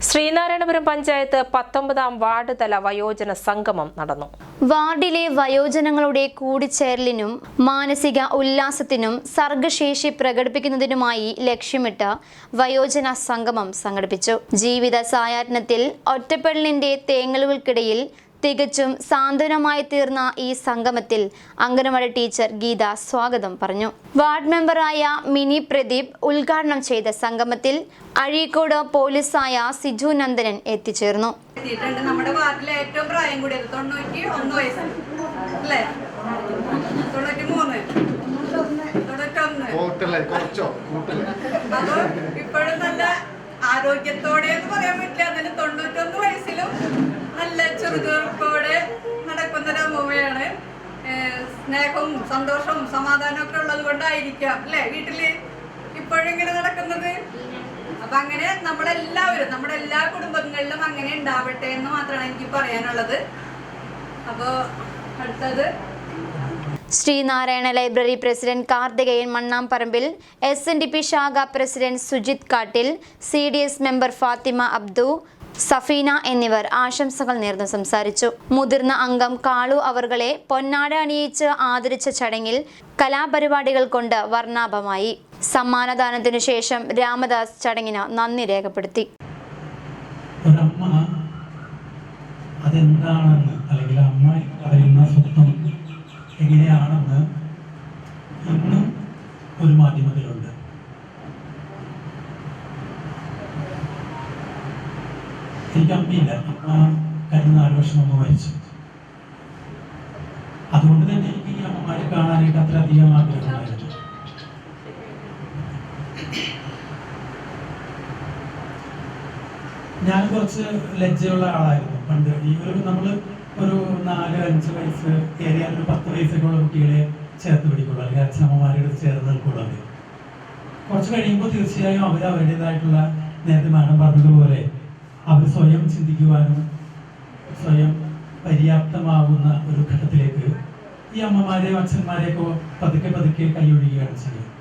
ശ്രീനാരായണപുരം പഞ്ചായത്ത് പത്തൊമ്പതാം വാർഡ് തല വയോജന സംഗമം നടന്നു. വാർഡിലെ വയോജനങ്ങളുടെ കൂടിച്ചേരലിനും മാനസിക ഉല്ലാസത്തിനും സർഗശേഷി പ്രകടിപ്പിക്കുന്നതിനുമായി ലക്ഷ്യമിട്ട് വയോജന സംഗമം സംഘടിപ്പിച്ചു. ജീവിത സായാഹ്നത്തിൽ ഒറ്റപ്പെടലിന്റെ തേങ്ങലുകൾക്കിടയിൽ തികച്ചും സാന്ത്വനമായി തീർന്ന ഈ സംഗമത്തിൽ അംഗനവാടി ടീച്ചർ ഗീത സ്വാഗതം പറഞ്ഞു. വാർഡ് മെമ്പറായ മിനി പ്രദീപ് ഉദ്ഘാടനം ചെയ്ത സംഗമത്തിൽ അഴീക്കോട് പോലീസായ സിജു നന്ദനൻ എത്തിച്ചേർന്നു. നമ്മുടെ വാർഡിലെ ഏറ്റവും പ്രായം കൂടിയത് തൊണ്ണൂറ്റി ഒന്ന് വയസ്സ് അല്ലേ? തൊണ്ണൂറ്റി മൂന്ന് തൊണ്ണൂറ്റൊന്ന് ഇപ്പോഴും നല്ല ആരോഗ്യത്തോടെ എന്ന് പറയാൻ സ്നേഹവും സന്തോഷവും സമാധാനവും ഒക്കെ ഉള്ളത് കൊണ്ടായിരിക്കാം അല്ലെ? വീട്ടിൽ ഇപ്പോഴെങ്ങനെ നടക്കുന്നത്? അപ്പൊ അങ്ങനെ നമ്മളെല്ലാവരും നമ്മുടെ എല്ലാ കുടുംബങ്ങളിലും അങ്ങനെ ഉണ്ടാവട്ടെ എന്ന് മാത്രമാണ് എനിക്ക് പറയാനുള്ളത്. അപ്പോ അടുത്തത്. Sreenarayana library president Karthikeyan Mannamparambil S N D P ശാഖ president Sujith Kattil C D S member Fathima Abdu Safeena എന്നിവർ ആശംസകൾ നേർന്ന് സംസാരിച്ചു. മുതിർന്ന അംഗം കാളു അവർകളെ പൊന്നാട അണിയിച്ച് ആദരിച്ച ചടങ്ങിൽ കലാപരിപാടികൾ കൊണ്ട് വർണാഭമായി. സമ്മാനദാനത്തിനു ശേഷം രാമദാസ് ചടങ്ങിന് നന്ദി രേഖപ്പെടുത്തി. അതെന്താണെന്ന് അല്ലെങ്കിൽ അമ്മ പറയുന്ന സ്വപ്നം എങ്ങനെയാണെന്ന് എനിക്ക് പറ്റിയില്ല അമ്മ കഴിഞ്ഞ നാല് വർഷം മുമ്പ് മരിച്ചു അതുകൊണ്ട് തന്നെ എനിക്ക് ഈ അമ്മമാരെ കാണാനായിട്ട് അത്ര അധികം ആഗ്രഹമുണ്ടായിരുന്നു ഞാൻ കുറച്ച് ലജ്ജയുള്ള ആളായിരുന്നു പണ്ട്. ഈ ഒരു നമ്മൾ ഒരു നാല് അഞ്ച് വയസ്സ് ഏറിയാൽ ഒരു പത്ത് വയസ്സൊക്കെ ഉള്ള കുട്ടികളെ ചേർത്ത് പിടിക്കുള്ളൂ. അല്ലെങ്കിൽ അച്ഛനമ്മമാരോട് ചേർന്ന് നിൽക്കുള്ളൂ. കുറച്ച് കഴിയുമ്പോൾ തീർച്ചയായും അവർ അവരുടേതായിട്ടുള്ള നേരത്തെ മാഡം പറഞ്ഞതുപോലെ അവർ സ്വയം ചിന്തിക്കുവാനും സ്വയം പര്യാപ്തമാവുന്ന ഒരു ഘട്ടത്തിലേക്ക് ഈ അമ്മമാരെയും അച്ഛന്മാരെയൊക്കെ പതുക്കെ പതുക്കെ കൈയൊഴിയുകയാണ് ചെയ്യുന്നത്.